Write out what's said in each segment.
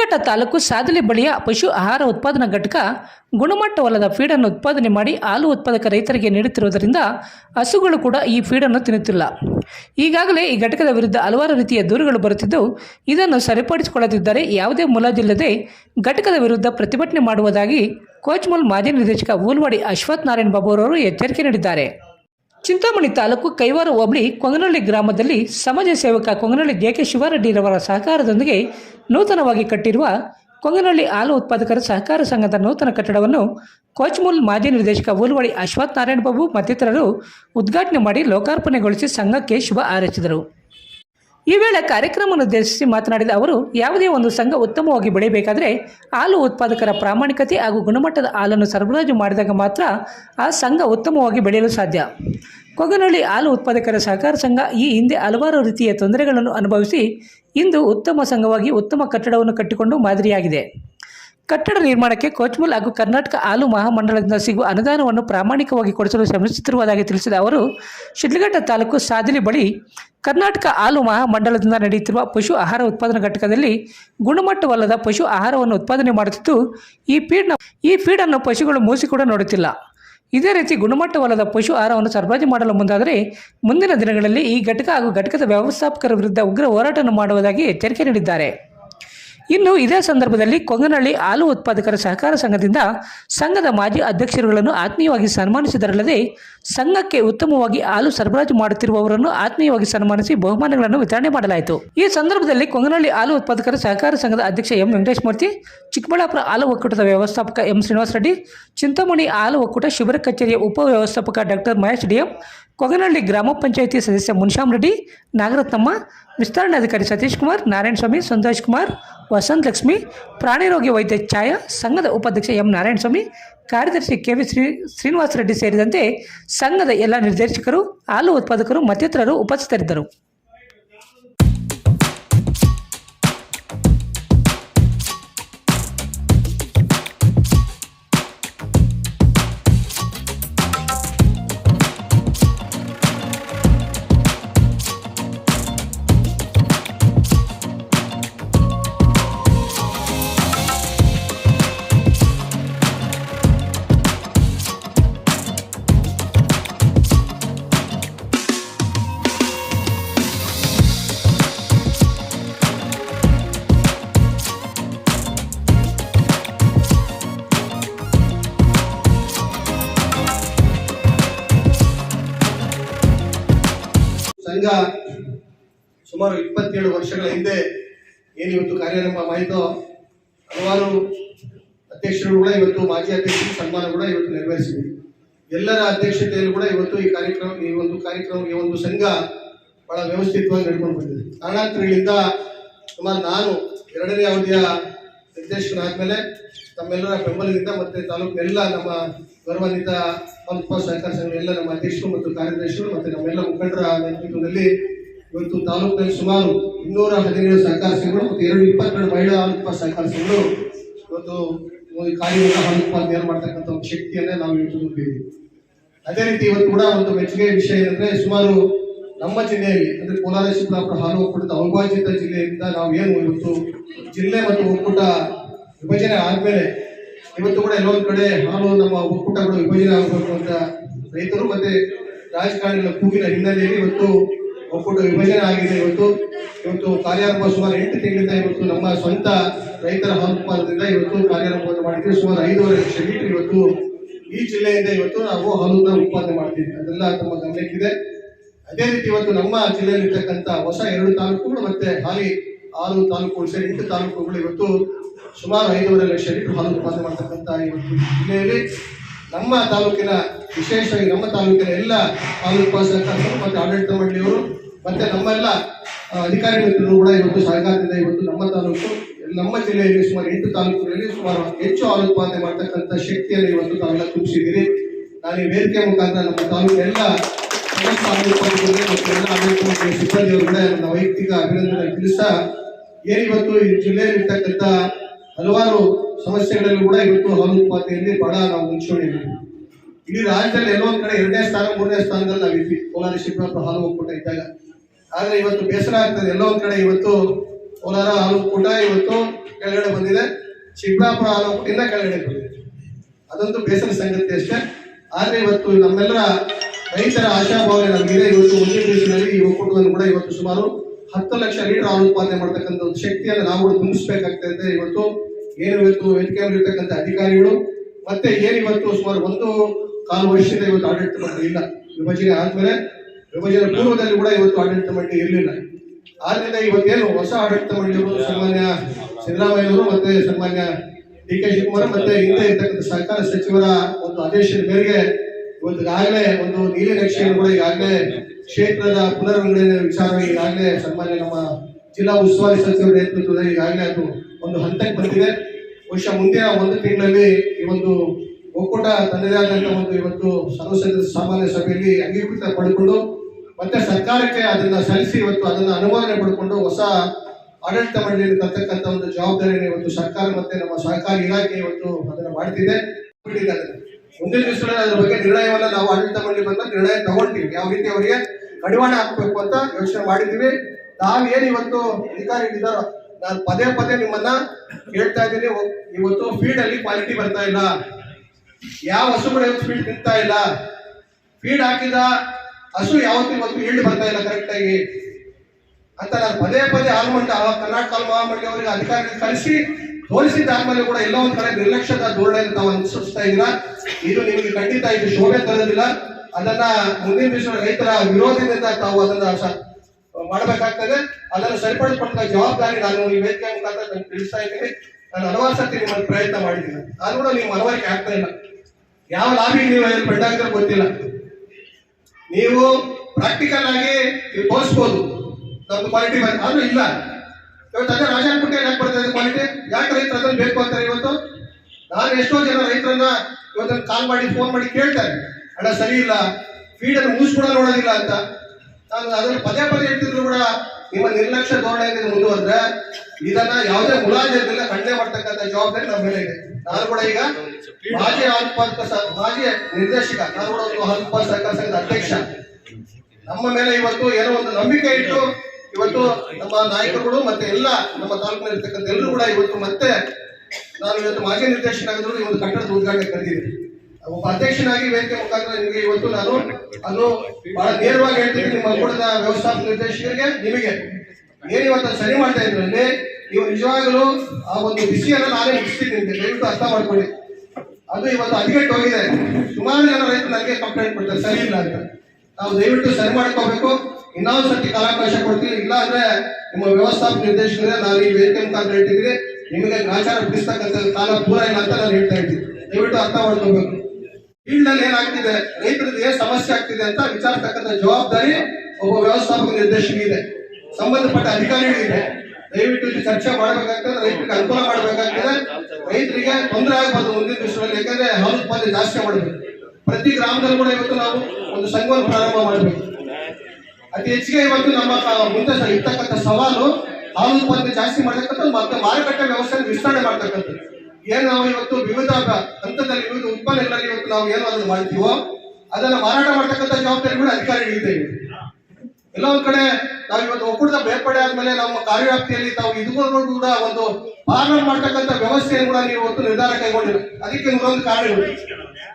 ಶಿಡ್ಲಘಟ್ಟ ತಾಲೂಕು ಸಾದಲಿ ಬಳಿಯ ಪಶು ಆಹಾರ ಉತ್ಪಾದನಾ ಘಟಕ ಗುಣಮಟ್ಟವಲ್ಲದ ಫೀಡನ್ನು ಉತ್ಪಾದನೆ ಮಾಡಿ ಹಾಲು ಉತ್ಪಾದಕ ರೈತರಿಗೆ ನೀಡುತ್ತಿರುವುದರಿಂದ ಹಸುಗಳು ಕೂಡ ಈ ಫೀಡನ್ನು ತಿನ್ನುತ್ತಿಲ್ಲ. ಈಗಾಗಲೇ ಈ ಘಟಕದ ವಿರುದ್ಧ ಹಲವಾರು ರೀತಿಯ ದೂರುಗಳು ಬರುತ್ತಿದ್ದು, ಇದನ್ನು ಸರಿಪಡಿಸಿಕೊಳ್ಳದಿದ್ದರೆ ಯಾವುದೇ ಮುಲಾಜಿಲ್ಲದೆ ಘಟಕದ ವಿರುದ್ಧ ಪ್ರತಿಭಟನೆ ಮಾಡುವುದಾಗಿ ಕೋಚ್ಮಲ್ ಮಾಜಿ ನಿರ್ದೇಶಕ ಊಲ್ವಾಡಿ ಅಶ್ವಥ್ ನಾರಾಯಣ್ ಬಾಬು ಅವರು ಎಚ್ಚರಿಕೆ ನೀಡಿದ್ದಾರೆ. ಚಿಂತಾಮಣಿ ತಾಲೂಕು ಕೈವಾರ ಹೋಬಳಿ ಕೊಂಗನಹಳ್ಳಿ ಗ್ರಾಮದಲ್ಲಿ ಸಮಾಜ ಸೇವಕ ಕೊಂಗನಹಳ್ಳಿ ಜೆ ಕೆ ಶಿವಾರೆಡ್ಡಿರವರ ಸಹಕಾರದೊಂದಿಗೆ ನೂತನವಾಗಿ ಕಟ್ಟಿರುವ ಕೊಂಗನಹಳ್ಳಿ ಹಾಲು ಉತ್ಪಾದಕರ ಸಹಕಾರ ಸಂಘದ ನೂತನ ಕಟ್ಟಡವನ್ನು ಕೋಚ್ಮೂಲ್ ಮಾಜಿ ನಿರ್ದೇಶಕ ಊಲ್ವಾಡಿ ಅಶ್ವಥ್ ನಾರಾಯಣ ಬಾಬು ಮತ್ತಿತರರು ಉದ್ಘಾಟನೆ ಮಾಡಿ ಲೋಕಾರ್ಪಣೆಗೊಳಿಸಿ ಸಂಘಕ್ಕೆ ಶುಭ ಹಾರೈಸಿದರು. ಈ ವೇಳೆ ಕಾರ್ಯಕ್ರಮವನ್ನು ಉದ್ದೇಶಿಸಿ ಮಾತನಾಡಿದ ಅವರು, ಯಾವುದೇ ಒಂದು ಸಂಘ ಉತ್ತಮವಾಗಿ ಬೆಳೆಯಬೇಕಾದರೆ ಹಾಲು ಉತ್ಪಾದಕರ ಪ್ರಾಮಾಣಿಕತೆ ಹಾಗೂ ಗುಣಮಟ್ಟದ ಹಾಲನ್ನು ಸರಬರಾಜು ಮಾಡಿದಾಗ ಮಾತ್ರ ಆ ಸಂಘ ಉತ್ತಮವಾಗಿ ಬೆಳೆಯಲು ಸಾಧ್ಯ. ಕೊಗನಹಳ್ಳಿ ಹಾಲು ಉತ್ಪಾದಕರ ಸಹಕಾರ ಸಂಘ ಈ ಹಿಂದೆ ಹಲವಾರು ರೀತಿಯ ತೊಂದರೆಗಳನ್ನು ಅನುಭವಿಸಿ ಇಂದು ಉತ್ತಮ ಸಂಘವಾಗಿ ಉತ್ತಮ ಕಟ್ಟಡವನ್ನು ಕಟ್ಟಿಕೊಂಡು ಮಾದರಿಯಾಗಿದೆ. ಕಟ್ಟಡ ನಿರ್ಮಾಣಕ್ಕೆ ಕೋಚ್ಮುಲ್ ಹಾಗೂ ಕರ್ನಾಟಕ ಹಾಲು ಮಹಾಮಂಡಲದಿಂದ ಸಿಗುವ ಅನುದಾನವನ್ನು ಪ್ರಾಮಾಣಿಕವಾಗಿ ಕೊಡಿಸಲು ಶ್ರಮಿಸುತ್ತಿರುವುದಾಗಿ ತಿಳಿಸಿದ ಅವರು, ಶಿಡ್ಲಘಟ್ಟ ತಾಲೂಕು ಸಾದಲಿ ಬಳಿ ಕರ್ನಾಟಕ ಹಾಲು ಮಹಾಮಂಡಲದಿಂದ ನಡೆಯುತ್ತಿರುವ ಪಶು ಆಹಾರ ಉತ್ಪಾದನಾ ಘಟಕದಲ್ಲಿ ಗುಣಮಟ್ಟವಲ್ಲದ ಪಶು ಆಹಾರವನ್ನು ಉತ್ಪಾದನೆ ಮಾಡುತ್ತಿದ್ದು, ಈ ಫೀಡ್ನ, ಈ ಫೀಡನ್ನು ಪಶುಗಳು ಮೂಸಿ ಕೂಡ ನೋಡುತ್ತಿಲ್ಲ. ಇದೇ ರೀತಿ ಗುಣಮಟ್ಟವಲ್ಲದ ಪಶು ಆಹಾರವನ್ನು ಸರಬರಾಜು ಮಾಡಲು ಮುಂದಾದರೆ, ಮುಂದಿನ ದಿನಗಳಲ್ಲಿ ಈ ಘಟಕ ಹಾಗೂ ಘಟಕದ ವ್ಯವಸ್ಥಾಪಕರ ವಿರುದ್ಧ ಉಗ್ರ ಹೋರಾಟವನ್ನು ಮಾಡುವುದಾಗಿ ಎಚ್ಚರಿಕೆ ನೀಡಿದ್ದಾರೆ. ಇನ್ನು ಇದೇ ಸಂದರ್ಭದಲ್ಲಿ ಕೊಂಗನಹಳ್ಳಿ ಹಾಲು ಉತ್ಪಾದಕರ ಸಹಕಾರ ಸಂಘದಿಂದ ಸಂಘದ ಮಾಜಿ ಅಧ್ಯಕ್ಷರುಗಳನ್ನು ಆತ್ಮೀಯವಾಗಿ ಸನ್ಮಾನಿಸಿದರಲ್ಲದೆ ಸಂಘಕ್ಕೆ ಉತ್ತಮವಾಗಿ ಹಾಲು ಸರಬರಾಜು ಮಾಡುತ್ತಿರುವವರನ್ನು ಆತ್ಮೀಯವಾಗಿ ಸನ್ಮಾನಿಸಿ ಬಹುಮಾನಗಳನ್ನು ವಿತರಣೆ ಮಾಡಲಾಯಿತು. ಈ ಸಂದರ್ಭದಲ್ಲಿ ಕೊಂಗನಹಳ್ಳಿ ಹಾಲು ಉತ್ಪಾದಕರ ಸಹಕಾರ ಸಂಘದ ಅಧ್ಯಕ್ಷ ಎಂ ವೆಂಕಟೇಶ್ ಮೂರ್ತಿ, ಚಿಕ್ಕಬಳ್ಳಾಪುರ ಹಾಲು ಒಕ್ಕೂಟದ ವ್ಯವಸ್ಥಾಪಕ ಎಂ ಶ್ರೀನಿವಾಸ ರೆಡ್ಡಿ ಚಿಂತಾಮಣಿ ಹಾಲು ಒಕ್ಕೂಟ ಶಿಬಿರ ಕಚೇರಿಯ ಉಪ ವ್ಯವಸ್ಥಾಪಕ ಡಾಕ್ಟರ್ ಮಹೇಶ್ ಡಿಎಂ ಕೊಗನಹಳ್ಳಿ ಗ್ರಾಮ ಪಂಚಾಯಿತಿ ಸದಸ್ಯ ಮುನ್ಶಾಮ್ ರೆಡ್ಡಿ, ನಾಗರತ್ನಮ್ಮ ವಿಸ್ತರಣಾಧಿಕಾರಿ ಸತೀಶ್ ಕುಮಾರ್ ನಾರಾಯಣಸ್ವಾಮಿ ಸಂತೋಷ್ ಕುಮಾರ್, ವಸಂತ ಲಕ್ಷ್ಮಿ ಪ್ರಾಣಿರೋಗ್ಯ ವೈದ್ಯ ಛಾಯಾ, ಸಂಘದ ಉಪಾಧ್ಯಕ್ಷ ಎಂ ನಾರಾಯಣಸ್ವಾಮಿ ಕಾರ್ಯದರ್ಶಿ ಕೆ ವಿ ಶ್ರೀ ಶ್ರೀನಿವಾಸ ರೆಡ್ಡಿ ಸೇರಿದಂತೆ ಸಂಘದ ಎಲ್ಲ ನಿರ್ದೇಶಕರು, ಹಾಲು ಉತ್ಪಾದಕರು, ಮತ್ತಿತರರು ಉಪಸ್ಥಿತರಿದ್ದರು. ಸಂಘ ಸುಮಾರು ಇಪ್ಪತ್ತೇಳು ವರ್ಷಗಳ ಹಿಂದೆ ಏನು ಇವತ್ತು ಕಾರ್ಯಾರಂಭ ಮಾಡಿತೋ ಹಲವಾರು ಅಧ್ಯಕ್ಷರು ಕೂಡ ಇವತ್ತು, ಮಾಜಿ ಅಧ್ಯಕ್ಷರು ಸನ್ಮಾನ ಕೂಡ ಇವತ್ತು ನಿರ್ವಹಿಸಿದೆ ಎಲ್ಲರ ಅಧ್ಯಕ್ಷತೆಯಲ್ಲೂ ಕೂಡ ಇವತ್ತು ಈ ಕಾರ್ಯಕ್ರಮ, ಈ ಒಂದು ಕಾರ್ಯಕ್ರಮ ಈ ಒಂದು ಸಂಘ ಬಹಳ ವ್ಯವಸ್ಥಿತವಾಗಿ ನಡ್ಕೊಂಡು ಬಂದಿದೆ. ಕಾರಣಾಂತರಗಳಿಂದ ಸುಮಾರು ನಾನು ಎರಡನೇ ಅವಧಿಯ ನಿರ್ದೇಶಕನಾದ್ಮೇಲೆ ತಮ್ಮೆಲ್ಲರ ಬೆಂಬಲದಿಂದ ಮತ್ತೆ ತಾಲೂಕಿನೆಲ್ಲ ನಮ್ಮ ಗೌರವಾನ್ವಿತ ಪಂಪ ಸಹಕಾರ ಸಂಘ ಎಲ್ಲ ನಮ್ಮ ಅಧ್ಯಕ್ಷರು ಮತ್ತು ಕಾರ್ಯದರ್ಶಿಗಳು ಮತ್ತು ನಮ್ಮೆಲ್ಲ ಮುಖಂಡರ ನೇತೃತ್ವದಲ್ಲಿ ಇವತ್ತು ತಾಲೂಕಿನಲ್ಲಿ ಸುಮಾರು ಇನ್ನೂರ ಹದಿನೇಳು ಸಹಕಾರ ಸಂಘಗಳು ಮತ್ತು ಎರಡು ಇಪ್ಪತ್ತೆರಡು ಮಹಿಳಾ ಹಾಲುತ್ಪ ಸಹಕಾರ ಸಂಘಗಳು ಇವತ್ತು ಕಾರ್ಯವನ್ನು ಹಾಲುತ್ಪಾದನೆ ಮಾಡ್ತಕ್ಕಂಥ ಒಂದು ಶಕ್ತಿಯನ್ನೇ ನಾವು ಇವತ್ತು ಅದೇ ರೀತಿ ಇವತ್ತು ಕೂಡ ಒಂದು ಮೆಚ್ಚುಗೆ ವಿಷಯ ಏನಂದ್ರೆ ಸುಮಾರು ನಮ್ಮ ಜಿಲ್ಲೆಯಲ್ಲಿ, ಅಂದ್ರೆ ಕೋಲಾರ, ಚಿಕ್ಕಬಳ್ಳಾಪುರ ಹಾಲು ಒಕ್ಕೂಟದ ಅವಿಭಾಜಿತ ಜಿಲ್ಲೆಯಿಂದ ನಾವು ಏನು ಇವತ್ತು ಜಿಲ್ಲೆ ಮತ್ತು ಒಕ್ಕೂಟ ವಿಭಜನೆ ಆದ್ಮೇಲೆ ಇವತ್ತು ಕೂಡ ಎಲ್ಲೊಂದ್ ಕಡೆ ಹಾಲು ನಮ್ಮ ಒಕ್ಕೂಟಗಳು ವಿಭಜನೆ ಆಗಬೇಕು ಅಂತ ರೈತರು ಮತ್ತೆ ರಾಜಕಾರಣಿಗಳ ಕೂಗಿನ ಹಿನ್ನೆಲೆಯಲ್ಲಿ ಇವತ್ತು ಒಕ್ಕೂಟ ವಿಭಜನೆ ಆಗಿದೆ. ಇವತ್ತು ಇವತ್ತು ಕಾರ್ಯಾರಂಭ ಸುಮಾರು ಎಂಟು ತಿಂಗಳಿಂದ ಇವತ್ತು ನಮ್ಮ ಸ್ವಂತ ರೈತರ ಹಾಲು ಉತ್ಪಾದನೆಯಿಂದ ಇವತ್ತು ಕಾರ್ಯಾರಂಭವನ್ನು ಮಾಡಿದ್ವಿ ಸುಮಾರು ಐದೂವರೆ ಲಕ್ಷ ಲೀಟರ್ ಇವತ್ತು ಈ ಜಿಲ್ಲೆಯಿಂದ ಇವತ್ತು ನಾವು ಹಾಲನ್ನ ಉತ್ಪಾದನೆ ಮಾಡ್ತೀವಿ. ಅದೆಲ್ಲ ತಮ್ಮ ಗಮನಕ್ಕಿದೆ. ಅದೇ ರೀತಿ ಇವತ್ತು ನಮ್ಮ ಜಿಲ್ಲೆಯಲ್ಲಿ ಇರ್ತಕ್ಕಂಥ ಹೊಸ ಎರಡು ತಾಲೂಕುಗಳು ಮತ್ತೆ ಹಾಲಿ ಆರು ತಾಲೂಕುಗಳು ಸೇರಿ ಎಂಟು ತಾಲೂಕುಗಳು ಇವತ್ತು ಸುಮಾರು ಐದೂವರೆ ಲಕ್ಷ ಲೀಟರ್ ಹಾಲು ಉತ್ಪಾದನೆ ಮಾಡ್ತಕ್ಕಂಥ ಇವತ್ತು ಜಿಲ್ಲೆಯಲ್ಲಿ ನಮ್ಮ ತಾಲೂಕಿನ, ವಿಶೇಷವಾಗಿ ನಮ್ಮ ತಾಲೂಕಿನ ಎಲ್ಲ ಹಾಲು ಉತ್ಪಾದಕರು ಮತ್ತು ಆಡಳಿತ ಮಂಡಳಿಯವರು ಮತ್ತೆ ನಮ್ಮೆಲ್ಲ ಅಧಿಕಾರಿ ಮಿತ್ರರು ಕೂಡ ಇವತ್ತು ಸಹಕಾರದಿಂದ ಇವತ್ತು ನಮ್ಮ ತಾಲೂಕು, ನಮ್ಮ ಜಿಲ್ಲೆಯಲ್ಲಿ ಸುಮಾರು ಎಂಟು ತಾಲೂಕುಗಳಲ್ಲಿ ಸುಮಾರು ಹೆಚ್ಚು ಹಾಲು ಉತ್ಪಾದನೆ ಮಾಡ್ತಕ್ಕಂಥ ಶಕ್ತಿಯನ್ನು ಇವತ್ತು ತಾವೆಲ್ಲ ತುಂಬಿಸಿದ್ದೀರಿ ನಾನು ಈ ವೇದಿಕೆ ಮುಖಾಂತರ ನಮ್ಮ ತಾಲೂಕಿನ ಎಲ್ಲ ಆಡಳಿತ ಸಿಬ್ಬಂದಿಯವರು ಕೂಡ ನನ್ನ ವೈಯಕ್ತಿಕ ಅಭಿನಂದನೆ ತಿಳಿಸ್ತಾ, ಏನಿವತ್ತು ಈ ಜಿಲ್ಲೆಯಲ್ಲಿ ಇರ್ತಕ್ಕಂಥ ಹಲವಾರು ಸಮಸ್ಯೆಗಳಲ್ಲೂ ಕೂಡ ಇವತ್ತು ಹಾಲು ಉತ್ಪಾದನೆಯಲ್ಲಿ ಬಹಳ ನಾವು ಮುಂಚೂಣಿದ್ದೀವಿ ಇಡೀ ರಾಜ್ಯದಲ್ಲಿ ಎಲ್ಲೋ ಕಡೆ ಎರಡನೇ ಸ್ಥಾನ, ಮೂರನೇ ಸ್ಥಾನದಲ್ಲಿ ನಾವಿದ್ವಿ ಕೋಲಾರ ಚಿಕ್ಕಬಳ್ಳಾಪುರ ಹಾಲು ಒಕ್ಕೂಟ ಇದ್ದಾಗ. ಆದ್ರೆ ಇವತ್ತು ಬೇಸರ ಆಗ್ತದೆ. ಎಲ್ಲೋ ಕಡೆ ಇವತ್ತು ಕೋಲಾರ ಹಾಲು ಒಕ್ಕೂಟ ಇವತ್ತು ಕೆಳಗಡೆ ಬಂದಿದೆ. ಚಿಕ್ಕಬಳ್ಳಾಪುರ ಹಾಲು ಕೆಳಗಡೆ ಬಂದಿದೆ. ಅದೊಂದು ಬೇಸರ ಸಂಗತಿ ಅಷ್ಟೇ. ಆದ್ರೆ ಇವತ್ತು ನಮ್ಮೆಲ್ಲರ ರೈತರ ಆಶಾಭಾವನೆ ನಮಗಿದೆ. ಇವತ್ತು ಒಂದೇ ದಿವಸದಲ್ಲಿ ಈ ಒಕ್ಕೂಟವನ್ನು ಕೂಡ ಇವತ್ತು ಸುಮಾರು ಹತ್ತು ಲಕ್ಷ ಲೀಟರ್ ಹಾಲು ಉತ್ಪಾದನೆ ಮಾಡ್ತಕ್ಕಂಥ ಒಂದು ಶಕ್ತಿಯನ್ನು ನಾವು ಕೂಡ ಇದೆ. ಇವತ್ತು ಏನು ಇವತ್ತು ವೇದಿಕೆಯಲ್ಲಿ ಇರ್ತಕ್ಕಂಥ ಅಧಿಕಾರಿಗಳು ಮತ್ತೆ ಏನಿವತ್ತು ಸುಮಾರು ಒಂದು ಕಾಲು ವರ್ಷದಿಂದ ಇವತ್ತು ಆಡಳಿತ ಮಂಡಳಿ ಇಲ್ಲ. ವಿಭಜನೆ ಆದ್ಮೇಲೆ, ವಿಭಜನೆ ಪೂರ್ವದಲ್ಲಿ ಕೂಡ ಇವತ್ತು ಆಡಳಿತ ಮಂಡಳಿ ಇರಲಿಲ್ಲ. ಆದ್ರಿಂದ ಇವತ್ತೇನು ಹೊಸ ಆಡಳಿತ ಮಂಡಳಿಯವರು ಸನ್ಮಾನ್ಯ ಸಿದ್ದರಾಮಯ್ಯವರು ಮತ್ತೆ ಸನ್ಮಾನ್ಯ ಡಿ ಕೆ ಶಿವಕುಮಾರ್ ಮತ್ತೆ ಹಿಂದೆ ಇರ್ತಕ್ಕಂಥ ಸರ್ಕಾರ ಸಚಿವರ ಒಂದು ಆದೇಶದ ಮೇರೆಗೆ ಇವತ್ತು ಈಗಾಗಲೇ ಒಂದು ನೀಲಿ ನಕ್ಷೆಯನ್ನು ಕೂಡ ಈಗಾಗಲೇ ಕ್ಷೇತ್ರದ ಪುನರ್ವಿಂಗಡಣೆ ವಿಚಾರ ಈಗಾಗಲೇ ಸನ್ಮಾನ್ಯ ನಮ್ಮ ಜಿಲ್ಲಾ ಉಸ್ತುವಾರಿ ಸಚಿವರ ನೇತೃತ್ವದಲ್ಲಿ ಈಗಾಗಲೇ ಅದು ಒಂದು ಹಂತಕ್ಕೆ ಬಂದಿದೆ. ಬಹುಶಃ ಮುಂದಿನ ಒಂದು ತಿಂಗಳಲ್ಲಿ ಈ ಒಂದು ಒಕ್ಕೂಟ ತನ್ನದೇ ಆದಂತ ಒಂದು ಇವತ್ತು ಸರ್ವಸದ ಸಾಮಾನ್ಯ ಸಭೆಯಲ್ಲಿ ಅಂಗೀಕೃತ ಪಡ್ಕೊಂಡು ಮತ್ತೆ ಸರ್ಕಾರಕ್ಕೆ ಅದನ್ನ ಸಲ್ಲಿಸಿ ಇವತ್ತು ಅದನ್ನ ಅನುಮೋದನೆ ಪಡ್ಕೊಂಡು ಹೊಸ ಆಡಳಿತ ಮಂಡಳಿಯಲ್ಲಿ ತರ್ತಕ್ಕಂಥ ಒಂದು ಜವಾಬ್ದಾರಿಯನ್ನು ಇವತ್ತು ಸರ್ಕಾರ ಮತ್ತೆ ನಮ್ಮ ಸಹಕಾರಿ ಇಲಾಖೆ ಇವತ್ತು ಅದನ್ನ ಮಾಡ್ತಿದೆ. ಮುಂದಿನ ದಿವಸಗಳಲ್ಲಿ ಅದ್ರ ಬಗ್ಗೆ ನಿರ್ಣಯವನ್ನ ನಾವು ಆಡಳಿತ ಮಂಡಳಿ ಬಂದ ನಿರ್ಣಯ ತಗೊಂಡಿವಿ ಯಾವ ರೀತಿ ಅವರಿಗೆ ಕಡಿವಾಣ ಹಾಕಬೇಕು ಅಂತ ಯೋಚನೆ ಮಾಡಿದ್ದೀವಿ. ತಾವೇನಿವತ್ತು ಅಧಿಕಾರಿಗಳಿದ್ದಾರೋ ನಾನು ಪದೇ ಪದೇ ನಿಮ್ಮನ್ನ ಹೇಳ್ತಾ ಇದ್ದೀನಿ. ಇವತ್ತು ಫೀಡ್ ಅಲ್ಲಿ ಕ್ವಾಲಿಟಿ ಬರ್ತಾ ಇಲ್ಲ. ಯಾವ ಹಸುಗಳು ಇವತ್ತು ಫೀಡ್ ತಿಂತಾ ಇಲ್ಲ. ಫೀಡ್ ಹಾಕಿದ ಹಸು ಯಾವತ್ತೂ ಇವತ್ತು ಈಲ್ಡ್ ಬರ್ತಾ ಇಲ್ಲ ಕರೆಕ್ಟ್ ಆಗಿ. ಅಂತ ನಾನು ಪದೇ ಪದೇ ಆಲ್ಮಂಡ್ ಕರ್ನಾಟಕ ಮಹಾಮಂಡಿ ಅವರಿಗೆ ಅಧಿಕಾರಿಗಳು ಕಳಿಸಿ ತೋರಿಸಿದ್ದಾದ್ಮೇಲೆ ಕೂಡ ಎಲ್ಲೋ ಒಂದ್ ಕಡೆ ನಿರ್ಲಕ್ಷ್ಯದ ಧೋರಣೆ ತಾವು ಅನುಸರಿಸ್ತಾ ಇದ್ದೀರಾ? ಇದು ನಿಮಗೆ ಖಂಡಿತ ಇದು ಶೋಭೆ ತರೋದಿಲ್ಲ. ಅದನ್ನ ಮುಂದಿನ ದಿವಸ ರೈತರ ವಿರೋಧದಿಂದ ತಾವು ಅದನ್ನ ಮಾಡಬೇಕಾಗ್ತದೆ. ಅದನ್ನು ಸರಿಪಡಿಸಿಕೊಂಡ ಜವಾಬ್ದಾರಿ ನಾನು ಈ ವೇದಿಕೆ ಮುಖಾಂತರ ನಾನು ತಿಳಿಸ್ತಾ ಇದ್ದೀನಿ. ನಾನು ಹಲವಾರು ಸರ್ತಿ ನಿಮ್ಮನ್ನು ಪ್ರಯತ್ನ ಮಾಡಿದ್ದೀನಿ. ನಾನು ಕೂಡ ನೀವು ಮನವರಿಕೆ ಆಗ್ತಾ ಇಲ್ಲ. ಯಾವ ಲಾಬಿ ನೀವು ಬೆಂಡಾಗಿದ್ರೆ ಗೊತ್ತಿಲ್ಲ. ನೀವು ಪ್ರಾಕ್ಟಿಕಲ್ ಆಗಿ ನೀವು ತೋರಿಸ್ಬೋದು. ಕ್ವಾಲಿಟಿ ಆದ್ರೂ ಇಲ್ಲ. ಇವತ್ತು ಅದೇ ರಾಜಾಪುಟ್ಟಿ ಯಾಕೆ ಬರ್ತಾ ಇದೆ ಕ್ವಾಲಿಟಿ ಯಾಕೆ ರೈತರು ಅದನ್ನು ಬೇಕು ಅಂತಾರೆ ಇವತ್ತು? ನಾನು ಎಷ್ಟೋ ಜನ ರೈತರನ್ನ ಇವತ್ತನ್ನು ಕಾಲ್ ಮಾಡಿ ಫೋನ್ ಮಾಡಿ ಕೇಳ್ತಾರೆ. ಅಣ್ಣ, ಸರಿ ಇಲ್ಲ. ಫೀಡ್ ಅನ್ನು ಮೂಸ್ ಕೂಡ ನೋಡೋದಿಲ್ಲ ಅಂತ. ಅದನ್ನು ಪದೇ ಪದೇ ಹೇಳ್ತಿದ್ರು ಕೂಡ ನಿಮ್ಮ ನಿರ್ಲಕ್ಷ್ಯ ಧೋರಣೆ ಮುಂದುವರೆದ್ರೆ ಇದನ್ನ ಯಾವುದೇ ಮುಲಾಜಿಲ್ಲ ಖಂಡನೆ ಮಾಡ್ತಕ್ಕಂಥ ಜವಾಬ್ದಾರಿ ನಮ್ಮ ಮೇಲೆ ಇದೆ. ನಾನು ಕೂಡ ಈಗ ಮಾಜಿ ಸ- ಮಾಜಿ ನಿರ್ದೇಶಕ, ನಾನು ಕೂಡ ಒಂದು ಹಾಲು ಉತ್ಪಾದಕ ಸಹಕಾರ ಸಂಘದ ಅಧ್ಯಕ್ಷ. ನಮ್ಮ ಮೇಲೆ ಇವತ್ತು ಏನೋ ಒಂದು ನಂಬಿಕೆ ಇಟ್ಟು ಇವತ್ತು ನಮ್ಮ ನಾಯಕರುಗಳು ಮತ್ತೆ ಎಲ್ಲ ನಮ್ಮ ತಾಲೂಕಿನಲ್ಲಿ ಇರ್ತಕ್ಕಂಥ ಎಲ್ಲರೂ ಕೂಡ ಇವತ್ತು ಮತ್ತೆ ನಾನು ಇವತ್ತು ಮಾಜಿ ನಿರ್ದೇಶಕರಾಗಿದ್ರು ಒಂದು ಕಟ್ಟಡದ ಉದ್ಘಾಟನೆ ಕರೆದಿದ್ದೀನಿ. ಒಬ್ಬ ಅಧ್ಯಕ್ಷನಾಗಿ ವೇದಿಕೆ ಮುಖಾಂತರ ನಿಮಗೆ ಇವತ್ತು ನಾನು ಅದು ಬಹಳ ನೇರವಾಗಿ ಹೇಳ್ತೀನಿ. ನಿಮ್ಮ ಕೂಡದ ವ್ಯವಸ್ಥಾಪಕ ನಿರ್ದೇಶಕರಿಗೆ, ನಿಮಗೆ ಏನು ಇವತ್ತು ಸರಿ ಮಾಡ್ತಾ ಇದ್ರಲ್ಲಿ ನೀವು ನಿಜವಾಗಲೂ ಆ ಒಂದು ಬಿಸಿಯನ್ನು ನಾನೇ ಮುಗಿಸ್ತೀನಿ ನಿಮಗೆ. ದಯವಿಟ್ಟು ಅರ್ಥ ಮಾಡ್ಕೊಳ್ಳಿ. ಅದು ಇವತ್ತು ಹದಗೆಟ್ಟು ಹೋಗಿದೆ. ಸುಮಾರು ಜನ ರೈತರು ನನಗೆ ಕಂಪ್ಲೇಂಟ್ ಕೊಡ್ತಾರೆ, ಸರಿ ಇಲ್ಲ ಅಂತ. ನಾವು ದಯವಿಟ್ಟು ಸರಿ ಮಾಡ್ಕೋಬೇಕು. ಇನ್ನೊಂದು ಸರ್ತಿ ಕಾಲಾವಕಾಶ ಕೊಡ್ತೀವಿ. ಇಲ್ಲ ಅಂದ್ರೆ ನಿಮ್ಮ ವ್ಯವಸ್ಥಾಪಕ ನಿರ್ದೇಶಕರೇ ನಾನು ಈ ವೇದಿಕೆ ಮುಖಾಂತರ ಹೇಳ್ತಿದ್ದೀನಿ. ನಿಮಗೆ ನಾಚಾರ ಬಿಡಿಸ್ತಕ್ಕಂಥ ಕಾಲ ದೂರ ಇಲ್ಲ ಅಂತ ನಾನು ಹೇಳ್ತಾ ಇದ್ದೀನಿ. ದಯವಿಟ್ಟು ಅರ್ಥ ಮಾಡ್ಕೋಬೇಕು. ಫೀಲ್ಡ್ ಏನಾಗ್ತಿದೆ? ರೈತರದ್ದು ಏನ್ ಸಮಸ್ಯೆ ಆಗ್ತಿದೆ ಅಂತ ವಿಚಾರಿಸ್ತಕ್ಕಂಥ ಜವಾಬ್ದಾರಿ ಒಬ್ಬ ವ್ಯವಸ್ಥಾಪಕ ನಿರ್ದೇಶಕರಿಗೆ ಸಂಬಂಧಪಟ್ಟ ಅಧಿಕಾರಿಗಳಿದೆ ದಯವಿಟ್ಟು ಇಲ್ಲಿ ಚರ್ಚೆ ಮಾಡಬೇಕಾಗ್ತದೆ, ರೈತರಿಗೆ ಅನುಕೂಲ ಮಾಡಬೇಕಾಗ್ತದೆ. ರೈತರಿಗೆ ತೊಂದರೆ ಆಗಬಾರ್ದು ಮುಂದಿನ ದಿವಸದಲ್ಲಿ ಯಾಕಂದ್ರೆ ಹಾಲು ಉತ್ಪಾದನೆ ಜಾಸ್ತಿ ಮಾಡಬೇಕು. ಪ್ರತಿ ಗ್ರಾಮದಲ್ಲಿ ಕೂಡ ಇವತ್ತು ನಾವು ಒಂದು ಸಂಘವನ್ನು ಪ್ರಾರಂಭ ಮಾಡಬೇಕು. ಅತಿ ಹೆಚ್ಚಿಗೆ ಇವತ್ತು ನಮ್ಮ ಮುಂದೆ ಇರ್ತಕ್ಕಂಥ ಸವಾಲು ಹಾಲು ಉತ್ಪಾದನೆ ಜಾಸ್ತಿ ಮಾಡ್ತಕ್ಕಂಥದ್ದು ಮತ್ತೆ ಮಾರುಕಟ್ಟೆ ವ್ಯವಸ್ಥೆ ವಿಸ್ತರಣೆ ಮಾಡ್ತಕ್ಕಂಥದ್ದು. ಏನ್ ನಾವು ಇವತ್ತು ವಿವಿಧ ಹಂತದಲ್ಲಿ ವಿವಿಧ ಉತ್ಪನ್ನಗಳಲ್ಲಿ ಇವತ್ತು ನಾವು ಏನು ಅದನ್ನು ಮಾಡ್ತೀವೋ, ಅದನ್ನ ಮಾರಾಟ ಮಾಡ್ತಕ್ಕಂಥ ಜವಾಬ್ದಾರಿ ಕೂಡ ಅಧಿಕಾರಿ. ಎಲ್ಲ ಒಂದ್ ಕಡೆ ನಾವು ಇವತ್ತು ಒಕ್ಕೂಟದ ಬೇರ್ಪಡೆ ಆದ್ಮೇಲೆ ನಮ್ಮ ಕಾರ್ಯವ್ಯಾಪ್ತಿಯಲ್ಲಿ ತಾವು ಇದುವರೆಗೂ ಕೂಡ ಒಂದು ಪಾಲನೆ ಮಾಡ್ತಕ್ಕಂಥ ವ್ಯವಸ್ಥೆಯನ್ನು ಕೂಡ ನೀವು ಇವತ್ತು ನಿರ್ಧಾರ ಕೈಗೊಂಡಿಲ್ಲ. ಅದಕ್ಕೆ ನೂರೊಂದು ಕಾರಣಗಳು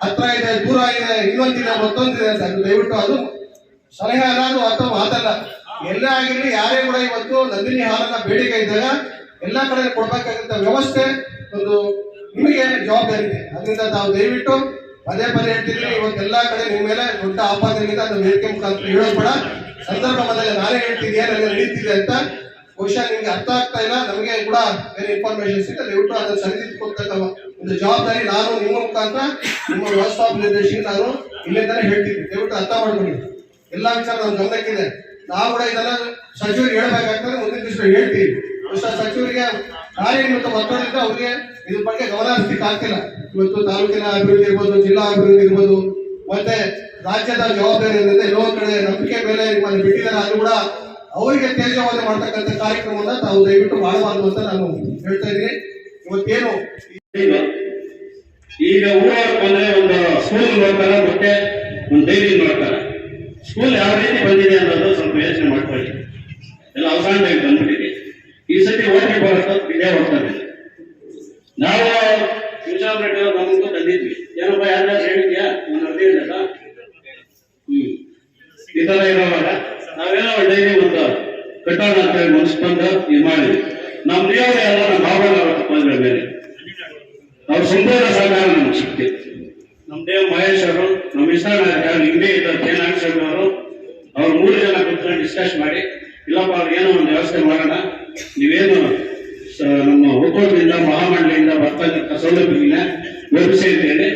ಹತ್ರ ಇದೆ, ದೂರ ಇದೆ, ಇನ್ನೊಂದಿದೆ, ಮತ್ತೊಂದಿದೆ ಅಂತ. ದಯವಿಟ್ಟು ಅದು ಸಲಹೆ ಅಲ್ಲ ಅಥವಾ ಮಾತಲ್ಲ ಎಲ್ಲೇ ಆಗಿರ್ಲಿ, ಯಾರೇ ಕೂಡ ಇವತ್ತು ನಂದಿನಿ ಹಾಲನ್ನ ಬೇಡಿಕೆ ಇದ್ದಾಗ ಎಲ್ಲಾ ಕಡೆ ಕೊಡ್ಬೇಕಾದಂತ ವ್ಯವಸ್ಥೆ ಒಂದು ನಿಮಗೆ ಜವಾಬ್ದಾರಿ ಇದೆ ಅದರಿಂದ ತಾವು ದಯವಿಟ್ಟು ಪದೇ ಪದೇ ಹೇಳ್ತಿದ್ರೆ ಇವತ್ತು ಎಲ್ಲಾ ಕಡೆ ನಿಮ್ಮ ಮೇಲೆ ದೊಡ್ಡ ಆಪಾದನೆಗಿಂತ ಅದು ವೇದಿಕೆ ಮುಖಾಂತರ ಹೇಳೋದು ಬೇಡ. ಸಂದರ್ಭ ಬಂದಾಗ ನಾನೇ ಹೇಳ್ತಿದ್ದೆ ಏನೆಲ್ಲ ನಡೀತಿದೆ ಅಂತ. ಬಹುಶಃ ನಿಮ್ಗೆ ಅರ್ಥ ಆಗ್ತಾ ಇಲ್ಲ, ನಮಗೆ ಕೂಡ ಬೇರೆ ಇನ್ಫಾರ್ಮೇಶನ್ ಸಿಗುತ್ತೆ ದಯವಿಟ್ಟು ಅದನ್ನು ಸರಿದಿದ್ದುಕೊಳ್ತಕ್ಕ ಒಂದು ಜವಾಬ್ದಾರಿ ನಾನು ನಿಮ್ಮ ಮುಖಾಂತರ, ನಿಮ್ಮ ವ್ಯವಸ್ಥಾಪಕ ನಿರ್ದೇಶಕ ನಾನು ಇಲ್ಲಿಂದಾನೆ ಹೇಳ್ತಿದ್ದೆ. ದಯವಿಟ್ಟು ಅರ್ಥ ಮಾಡ್ಕೊಳ್ಳಿ. ಎಲ್ಲ ವಿಚಾರ ನಮ್ಮ ಗಮನಕ್ಕಿದೆ. ನಾವು ಕೂಡ ಇದನ್ನ ಸಚಿವರಿಗೆ ಹೇಳ್ಬೇಕಾಗ್ತದೆ, ಮುಂದಿನ ದಿವಸ ಹೇಳ್ತೀವಿ. ಬಹುಶಃ ಸಚಿವರಿಗೆ ಕಾರ್ಯನಿಮಿತ್ತ ಒತ್ತಡದಿಂದ ಅವ್ರಿಗೆ ಇದ್ರ ಬಗ್ಗೆ ಗಮನ ಹರಿಸ್ಲಿಕ್ಕೆ ಆಗ್ತಿಲ್ಲ. ಇವತ್ತು ತಾಲೂಕಿನ ಅಭಿವೃದ್ಧಿ ಇರ್ಬೋದು, ಜಿಲ್ಲಾ ಅಭಿವೃದ್ಧಿ ಇರ್ಬೋದು, ಮತ್ತೆ ರಾಜ್ಯದ ಜವಾಬ್ದಾರಿ ಏನಂದ್ರೆ ಎಲ್ಲೋ ಕಡೆ ನಂಬಿಕೆ ಮೇಲೆ ನಿಮ್ಮನ್ನು ಬಿಟ್ಟಿದ್ದಾರೆ, ಅದು ಕೂಡ ಅವರಿಗೆ ತೇಜವಾದ ಮಾಡ್ತಕ್ಕಂಥ ಕಾರ್ಯಕ್ರಮವನ್ನ ತಾವು ದಯವಿಟ್ಟು ಮಾಡಬಾರ್ದು ಅಂತ ನಾನು ಹೇಳ್ತಾ ಇದ್ದೀನಿ. ಇವತ್ತೇನು ಈಗ ಈಗ ಊರವ್ರು ಬಂದ್ರೆ ಒಂದು ಸ್ಕೂಲ್ ನೋಡ್ತಾರೆ, ಮತ್ತೆ ಒಂದು ಡೈರಿ ನೋಡ್ತಾರೆ. ಸ್ಕೂಲ್ ಯಾವ ರೀತಿ ಬಂದಿದೆ ಅನ್ನೋದು ಸ್ವಲ್ಪ ಯೋಚನೆ ಮಾಡ್ಕೊಳ್ಳಿ. ಎಲ್ಲ ಅವಸಾನ ಬಂದ್ಬಿಟ್ಟಿದೆ ಈ ಸತಿ ಓಟಿ ಬರುತ್ತೆ ಇದೇ ಹೋಗ್ತಾನೆ ನಾವು ವಿಶಾಲ್ ರೆಡ್ಡಿ ಅವ್ರು ನಮಗೂ ತಂದಿದ್ವಿ ಏನಪ್ಪ ಯಾರು ಹೇಳಿದ್ಯಾ ಒಂದು ಅರ್ಜಿ ಇಲ್ಲ ಹ್ಮ್ ತರ ಇರೋವಾಗ ನಾವೇನೋ ಡೈಲಿ ಒಂದು ಕಟ್ಟೋಣ ಅಂತ ಹೇಳಿ ಮನಸ್ಕೊಂಡು ಇದು ಮಾಡಿ ನಮ್ಮ ದೇವರು ಎಲ್ಲ ನಮ್ಮ ಭಾವನೆ ಅವ್ರ ತಪ್ಪಂದ್ರ ಮೇಲೆ ಅವ್ರ ಸುಂದರ ಸಹಕಾರ ನಮ್ಗೆ ಸಿಕ್ತಿ ನಮ್ಮ ದೇವ್ ಮಹೇಶ್ ಅವರು, ನಮ್ಮ ಇಸ್ಲಾಂ ಹಿಂದೆ ಇದ್ದ ಜೈನ್ ನಾಗೇಶ್ವರ ಅವರು, ಅವ್ರು ಮೂರು ಜನ ಕುತ್ಕೊಂಡು ಡಿಸ್ಕಸ್ ಮಾಡಿ, ಇಲ್ಲಪ್ಪ ಅವ್ರಿಗೆ ಏನೋ ಒಂದು ವ್ಯವಸ್ಥೆ ಮಾಡೋಣ, ನೀವೇನು ನಮ್ಮ ಒಕ್ಕೂಟದಿಂದ, ಮಹಾಮಂಡಳಿಯಿಂದ ಬರ್ತಕ್ಕಂಥ ಸೌಲಭ್ಯ ವ್ಯವಸ್ಥೆ ಅಂತ ಹೇಳಿ